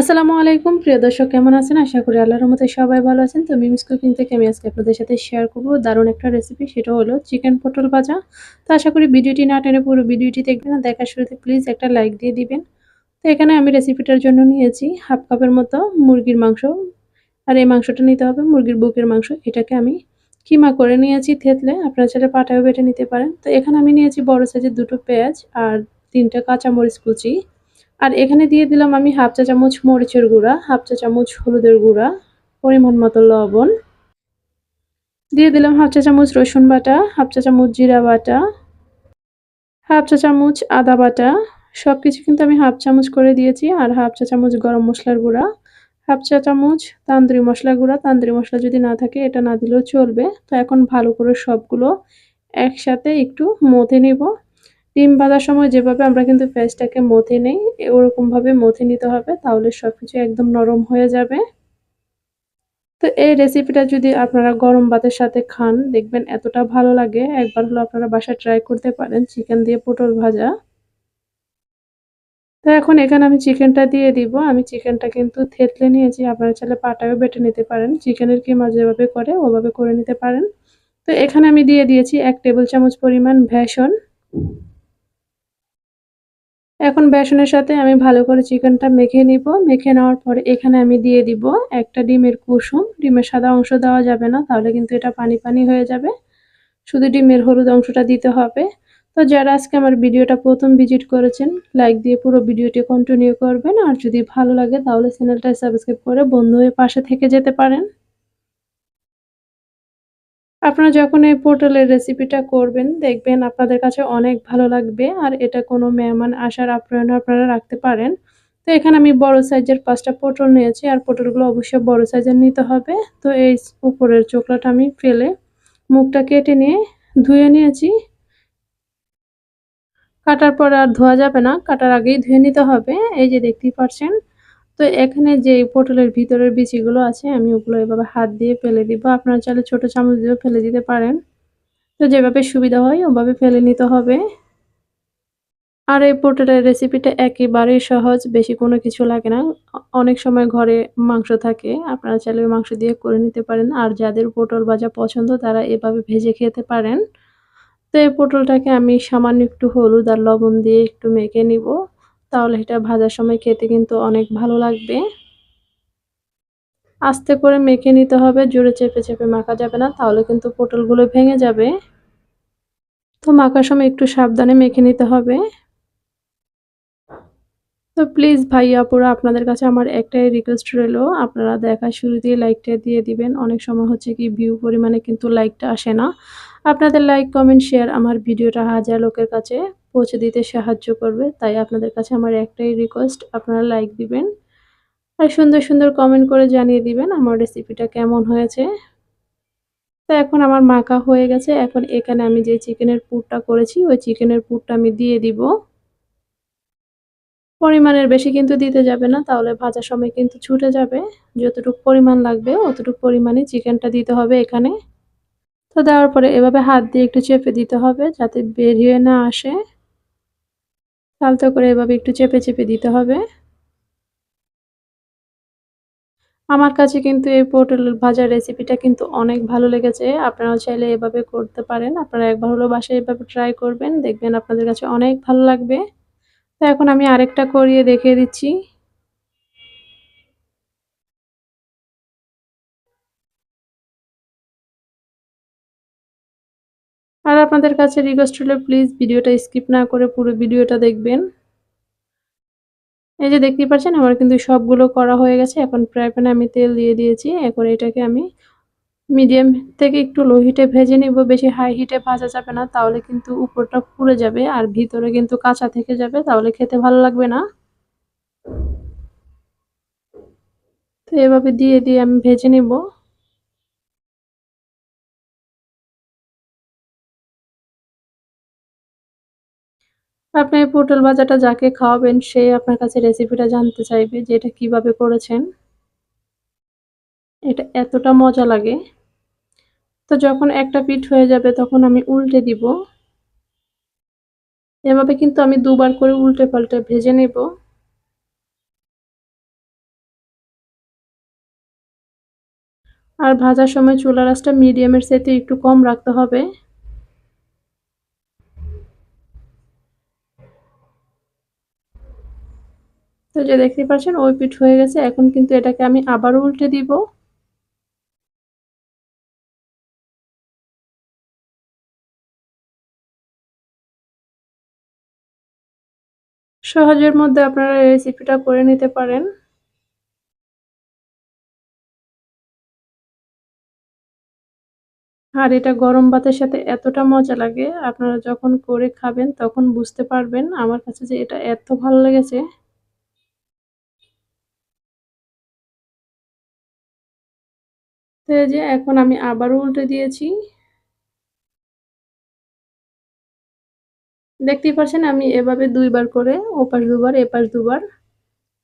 আসসালামু আলাইকুম, প্রিয় দর্শক, কেমন আছেন? আশা করি আল্লাহর রহমতে সবাই ভালো আছেন। তো মিমস কুকিং থেকে আমি আজকে আপনাদের সাথে শেয়ার করব দারুণ একটা রেসিপি সেটা হলো চিকেন পটল ভাজা। তো আশা করি ভিডিওটি না টেনে পুরো ভিডিওটি দেখবেন দেখার শুরুতে প্লিজ একটা লাইক দিয়ে দিবেন। তো এখানে আমি রেসিপিটার জন্য নিয়েছি হাফ কাপের মতো মুরগির মাংস। আর এই মাংসটা নিতে হবে মুরগির বুকের মাংস। এটাকে আমি কিমা করে নিয়েছি থেতলে, আপনারা চাইলে পাটায়ও বেটে নিতে পারেন। তো এখানে আমি নিয়েছি বড় সাইজের দুটো পেঁয়াজ আর তিনটা কাঁচামরিচ কুচি আর এখানে দিয়ে দিলাম আমি হাফ চা চামচ মরিচের গুঁড়া, হাফ চা চামচ হলুদের গুঁড়া, পরিমাণ মতো লবণ। দিয়ে দিলাম হাফ চা চামচ রসুন বাটা, হাফ চা চামচ জিরা বাটা, হাফ চা চামচ আদা বাটা। সব কিছু কিন্তু আমি হাফ চামচ করে দিয়েছি আর হাফ চা চামচ গরম মশলার গুঁড়া। হাফ চা চামচ তান্দুরি মশলা গুঁড়া। তান্দুরি মশলা যদি না থাকে, এটা না দিলেও চলবে। তো এখন ভালো করে সবগুলো একসাথে একটু মথে নেব। ডিম ভাজার সময় যেভাবে আমরা কিন্তু পেঁয়াজটাকে মথে নেই ওরকমভাবে মথে নিতে হবে, তাহলে সব কিছু একদম নরম হয়ে যাবে। তো এই রেসিপিটা যদি আপনারা গরম ভাতের সাথে খান, দেখবেন এতটা ভালো লাগে। একবার হলো আপনারা বাসায় ট্রাই করতে পারেন চিকেন দিয়ে পটল ভাজা। তো এখন এখানে আমি চিকেনটা দিয়ে দিব। আমি চিকেনটা কিন্তু থেতলে নিয়েছি, আপনারা চাইলে পাটাও বেটে নিতে পারেন। চিকেনের কিমা যেভাবে করে, ওভাবে করে নিতে পারেন। তো এখানে আমি দিয়ে দিয়েছি এক টেবিল চামচ পরিমাণ ভ্যাসন এখন বেসনের সাথে আমি ভালো করে চিকেনটা মেখে নিব। মেখে নেওয়ার পরে এখানে আমি দিয়ে দিব একটা ডিমের কুসুম। ডিমের সাদা অংশ দেওয়া যাবে না, তাহলে কিন্তু এটা পানি পানি হয়ে যাবে। শুধু ডিমের হলুদ অংশটা দিতে হবে। তো যারা আজকে আমার ভিডিওটা প্রথম ভিজিট করেছেন, লাইক দিয়ে পুরো ভিডিওটি কন্টিনিউ করবেন। আর যদি ভালো লাগে, তাহলে চ্যানেলটা সাবস্ক্রাইব করে বন্ধু হয়ে পাশে থেকে যেতে পারেন। আপনারা যখন এই পটলের রেসিপিটা করবেন, দেখবেন আপনাদের কাছে অনেক ভালো লাগবে। আর এটা কোনো মেহমান আসার আপ্যায়ন আপনারা রাখতে পারেন। তো এখানে আমি বড় সাইজের পাঁচটা পটল নিয়েছি, আর পটলগুলো অবশ্যই বড় সাইজের নিতে হবে। তো এই উপরের চোখলাটা আমি ফেলে মুখটা কেটে নিয়ে ধুয়ে নিয়েছি। কাটার পর আর ধোয়া যাবে না, কাটার আগেই ধুয়ে নিতে হবে। এই যে দেখতেই পাচ্ছেন তো এখানে যে পটলের ভিতরের বিচিগুলো আছে, আমি ওগুলো এভাবে হাত দিয়ে ফেলে দিব। আপনারা চাইলে ছোটো চামচ দিয়েও ফেলে দিতে পারেন। তো যেভাবে সুবিধা হয়, ওভাবে ফেলে নিতে হবে। আর এই পটলের রেসিপিটা একেবারেই সহজ, বেশি কোনো কিছু লাগে না। অনেক সময় ঘরে মাংস থাকে, আপনারা চাইলে মাংস দিয়ে করে নিতে পারেন। আর যাদের পটল ভাজা পছন্দ, তারা এভাবে ভেজে খেতে পারেন। তো এই পটলটাকে আমি সামান্য একটু হলুদ আর লবণ দিয়ে একটু মেখে নিব। তাহলে এটা ভাজার সময় খেতে কিন্তু অনেক ভালো লাগবে। আস্তে করে মেখে নিতে হবে জোরে চেপে চেপে মাখা যাবে না, তাহলে কিন্তু পটলগুলো ভেঙে যাবে। তো মাখার সময় একটু সাবধানে মেখে নিতে হবে। তো প্লিজ ভাই আপুরা, আপনাদের কাছে আমার একটাই রিকোয়েস্ট রইল, আপনারা দেখা শুরু দিয়ে লাইকটা দিয়ে দিবেন। অনেক সময় হচ্ছে কি ভিউ পরিমাণে কিন্তু লাইকটা আসে না। আপনাদের লাইক কমেন্ট শেয়ার আমার ভিডিওটা হাজার লোকের কাছে পৌঁছে দিতে সাহায্য করবে, তাই আপনাদের কাছে আমার একটাই রিকোয়েস্ট আপনারা লাইক দিবেন। আর সুন্দর সুন্দর কমেন্ট করে জানিয়ে দিবেন আমার রেসিপিটা কেমন হয়েছে। তো এখন আমার মাখা হয়ে গেছে, এখন এখানে আমি যে চিকেনের পুরটা করেছি, ওই চিকেনের পুরটা আমি দিয়ে দিব। পরিমাণের বেশি কিন্তু দিতে যাবে না, তাহলে ভাজার সময় কিন্তু ছুটে যাবে। যতটুকু পরিমাণ লাগবে, অতটুকু পরিমাণে চিকেনটা দিতে হবে এখানে। তো দেওয়ার পরে এভাবে হাত দিয়ে একটু চেপে দিতে হবে যাতে বেরিয়ে না আসে। আলতো করে এভাবে একটু চেপে চেপে দিতে হবে। আমার কাছে কিন্তু এই পটল ভাজার রেসিপিটা কিন্তু অনেক ভালো লেগেছে। আপনারাও চাইলে এভাবে করতে পারেন। আপনারা একবার হলো বাসায় এভাবে ট্রাই করবেন। দেখবেন আপনাদের কাছে অনেক ভালো লাগবে। এখন আমি আরেকটা করিয়ে দেখিয়ে দিচ্ছি। আর আপনাদের কাছে রিকোয়েস্ট হলে প্লিজ ভিডিওটা স্কিপ না করে পুরো ভিডিওটা দেখবেন। এই যে দেখতেই পাচ্ছেন, আমার কিন্তু সবগুলো করা হয়ে গেছে। এখন প্রায় আমি তেল দিয়ে দিয়েছি। এখন এটাকে আমি মিডিয়াম থেকে একটু লো হিটে ভেজে নিব, বেশি হাই হিটে ভাজা যাবে না, তাহলে কিন্তু উপরটা পুড়ে যাবে আর ভিতরে কিন্তু কাঁচা থেকে যাবে, তাহলে খেতে ভালো লাগবে না। তো এভাবে দিয়ে দিয়ে আমি ভেজে নিব। আপনি পটল ভাজাটা যাকে খাওয়াবেন, সে আপনার কাছে রেসিপিটা জানতে চাইবে যে এটা কীভাবে করেছেন। এটা এতটা মজা লাগে। তো যখন একটা পিঠ হয়ে যাবে তখন আমি উল্টে দিব। এভাবে কিন্তু আমি দুবার করে উল্টে পাল্টে ভেজে নেব। আর ভাজার সময় চুলা রাসটা মিডিয়ামের সাথে একটু কম রাখতে হবে। তো যে দেখতে পাচ্ছেন, ওই পিঠ হয়ে গেছে। এখন কিন্তু এটাকে আমি আবার উল্টে দিব। সহজের মধ্যে আপনারা রেসিপিটা করে নিতে পারেন। আর এটা গরম ভাতের সাথে এতটা মজা লাগে, আপনারা যখন করে খাবেন তখন বুঝতে পারবেন আমার কাছে যে এটা এত ভালো লেগেছে। তো এই যে এখন আমি আবারও উল্টে দিয়েছি। দেখতেই পাচ্ছেন আমি এভাবে দুইবার করে ওপাশ দুবার, এপাশ দুবার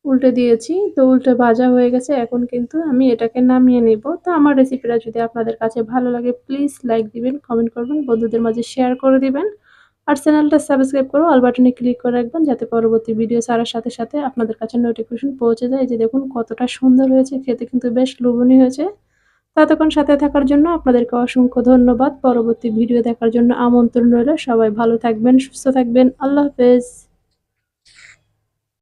উল্টে দিয়েছি। তো উল্টে ভাজা হয়ে গেছে, এখন কিন্তু আমি এটাকে নামিয়ে নেব। তো আমার রেসিপিটা যদি আপনাদের কাছে ভালো লাগে প্লিজ লাইক দিবেন কমেন্ট করবেন, বন্ধুদের মাঝে শেয়ার করে দিবেন। আর চ্যানেলটা সাবস্ক্রাইব করো অল বাটনে ক্লিক করে রাখবেন, যাতে পরবর্তী ভিডিও ছাড়ার সাথে সাথে আপনাদের কাছে নোটিফিকেশন পৌঁছে যায়। যে দেখুন, কতটা সুন্দর হয়েছে, খেতে কিন্তু বেশ লোভনীয় হয়েছে। ততক্ষণ সাথে থাকার জন্য আপনাদেরকে অসংখ্য ধন্যবাদ। পরবর্তী ভিডিও দেখার জন্য আমন্ত্রণ রইল। সবাই ভালো থাকবেন, সুস্থ থাকবেন। আল্লাহ হাফেজ।